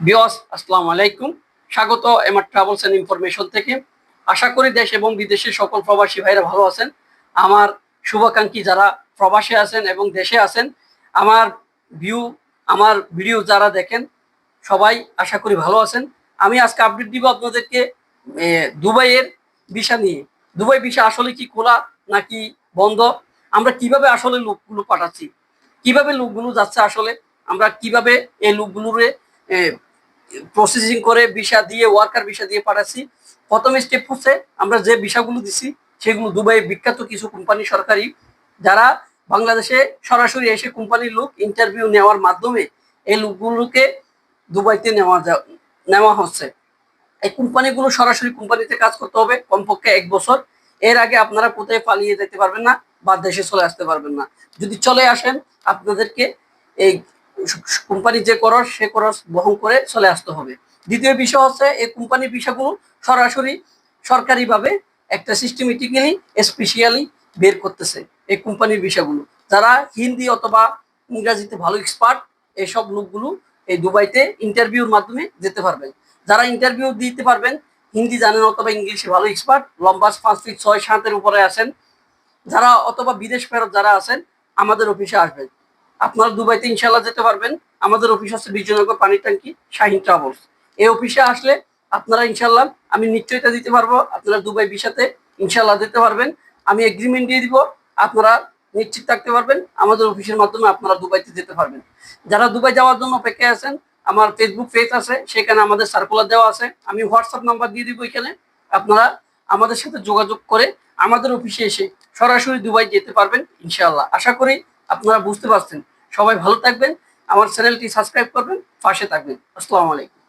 বিয়স আসসালামু আলাইকুম। স্বাগত এমার ট্রাভেলস এন্ড ইনফরমেশন থেকে। আশা করি দেশ এবং বিদেশের সকল প্রবাসী ভাইরা ভালো আছেন। আমার শুভাকাঙ্ক্ষী যারা প্রবাসে আছেন এবং দেশে আছেন, আমার ভিউ আমার ভিডিও যারা দেখেন, সবাই আশা করি ভালো আছেন। আমি আজকে আপডেট দিব আপনাদেরকে দুবাইয়ের ভিসা নিয়ে। দুবাই ভিসা আসলে কি খোলা নাকি বন্ধ? আমরা কীভাবে আসলে লোকগুলো পাঠাচ্ছি? কীভাবে লোকগুলো যাচ্ছে আসলে? আমরা কীভাবে এই লোকগুলোরে প্রসেসিং করে ভিসা দিয়ে ওয়ার্কার ভিসা দিয়ে পাঠাচ্ছি। প্রথম স্টেপ হচ্ছে, আমরা যে ভিসাগুলো দিছি, সেগুলো দুবাই বিখ্যাত কিছু কোম্পানি সরকারি, যারা বাংলাদেশে সরাসরি এসে কোম্পানির লোক ইন্টারভিউ নেওয়ার মাধ্যমে এই লোকগুলোকে দুবাইতে নেওয়া যা, নেওয়া হচ্ছে। এই কোম্পানিগুলো সরাসরি কোম্পানিতে কাজ করতে হবে, কমপক্ষে এক বছর। এর আগে আপনারা কোথায় পালিয়ে যেতে পারবেন না বা দেশে চলে আসতে পারবেন না। যদি চলে আসেন, আপনাদেরকে এই কোম্পানি যে খরচ সে খরচ বহন করে চলে আসতে হবে। দ্বিতীয় বিষয় হচ্ছে, এই কোম্পানির বিষয়গুলো সরাসরি সরকারিভাবে একটা সিস্টেমেটিক্যালি স্পেশিয়ালি বের করতেছে এই কোম্পানির বিষয়গুলো। যারা হিন্দি অথবা ইংরাজিতে ভালো এক্সপার্ট এইসব লোকগুলো এই দুবাইতে ইন্টারভিউর মাধ্যমে যেতে পারবেন। যারা ইন্টারভিউ দিতে পারবেন, হিন্দি জানেন অথবা ইংলিশে ভালো এক্সপার্ট লম্বা পাঁচ ফিট ছয় সাতের উপরে আছেন। যারা অথবা বিদেশ ফেরত যারা আছেন, আমাদের অফিসে আসবেন। আপনারা দুবাইতে ইনশাল্লাহ যেতে পারবেন। আমাদের অফিস আছে বিজয়নগর পানির ট্যাঙ্কি, শাহিন ট্রাভেলস। এই অফিসে আসলে আপনারা ইনশাল্লাহ আমি নিশ্চয়তা দিতে পারব, আপনারা দুবাই ভিসাতে ইনশাল্লাহ দিতে পারবেন। আমি এগ্রিমেন্ট দিয়ে দিব, আপনারা নিশ্চিত থাকতে পারবেন, আমাদের অফিসের মাধ্যমে আপনারা দুবাইতে যেতে পারবেন। যারা দুবাই যাওয়ার জন্য অপেক্ষায় আছেন, আমার ফেসবুক পেজ আছে, সেখানে আমাদের সার্কুলার দেওয়া আছে, আমি হোয়াটসঅ্যাপ নাম্বার দিয়ে দিব এখানে। আপনারা আমাদের সাথে যোগাযোগ করে আমাদের অফিসে এসে সরাসরি দুবাই যেতে পারবেন ইনশাআল্লাহ। আশা করি আপনারা বুঝতে পারছেন। সবাই ভালো থাকবেন আমার চ্যানেলটি সাবস্ক্রাইব করবেন পাশে থাকবেন। আসসালামু আলাইকুম।